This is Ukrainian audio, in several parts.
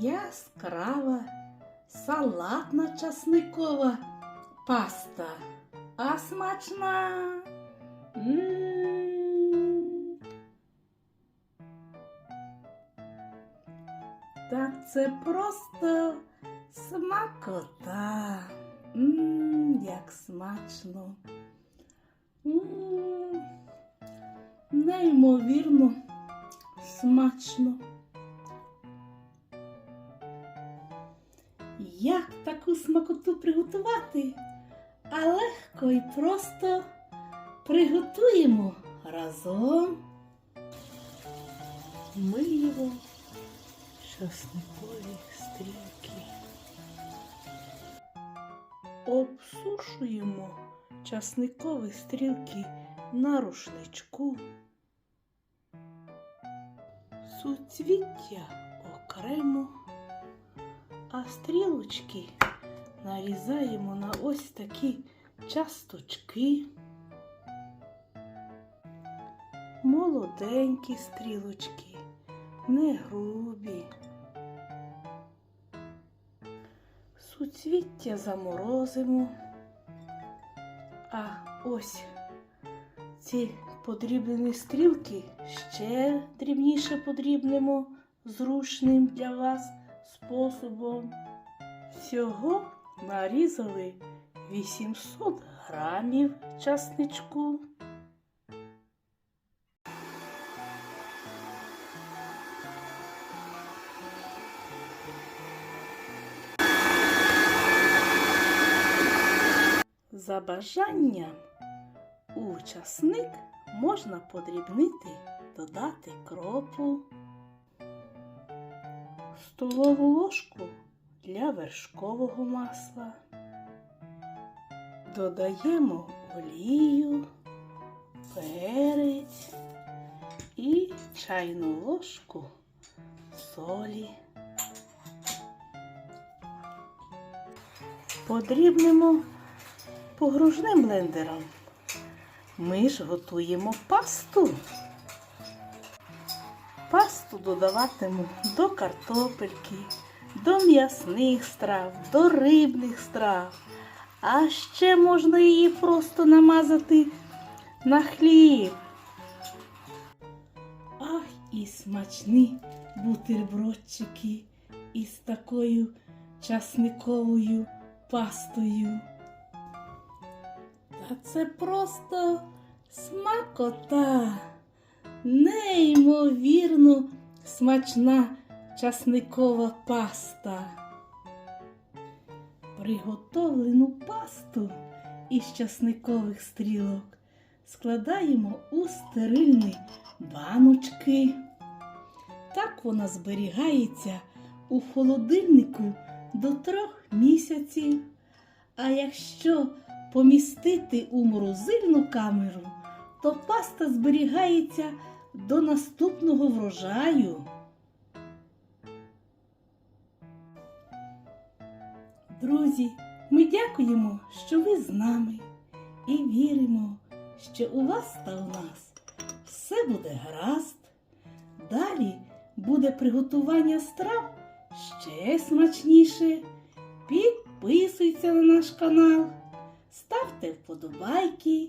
яскрава салатна часникова паста. А смачна. М. Та це просто смакота. М, як смачно. Неймовірно смачно. Як таку смакоту приготувати? А легко і просто приготуємо разом. Миємо часникові стрілки. Обсушуємо часникові стрілки на рушничку. Суцвіття окремо, а стрілочки нарізаємо на ось такі часточки. Молоденькі стрілочки, не грубі. Суцвіття заморозимо. А ось ці подрібнені стрілки ще дрібніше подрібнемо зручним для вас способом. Всього нарізали 800 грамів часничку. За бажанням у часник можна подрібнити, додати кропу, столову ложку для вершкового масла. Додаємо олію, перець і чайну ложку солі. Подрібнемо погружним блендером. Ми ж готуємо пасту. Пасту додаватиму до картопельки, до м'ясних страв, до рибних страв. А ще можна її просто намазати на хліб. Ах, і смачні бутербродчики із такою часниковою пастою. Та це просто смакота, неймовірно смачна часникова паста. Приготовлену пасту із часникових стрілок складаємо у стерильні баночки. Так вона зберігається у холодильнику до трьох місяців. А якщо помістити у морозильну камеру, то паста зберігається до наступного врожаю. Друзі, ми дякуємо, що ви з нами і віримо, що у вас та у нас все буде гаразд. Далі буде приготування страв ще смачніше. Підписуйся на наш канал, ставте вподобайки,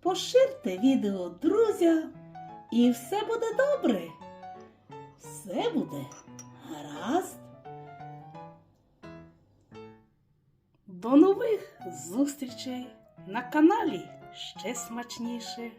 поширте відео друзям і все буде добре. Все буде гаразд. До нових зустрічей на каналі ще смачніше.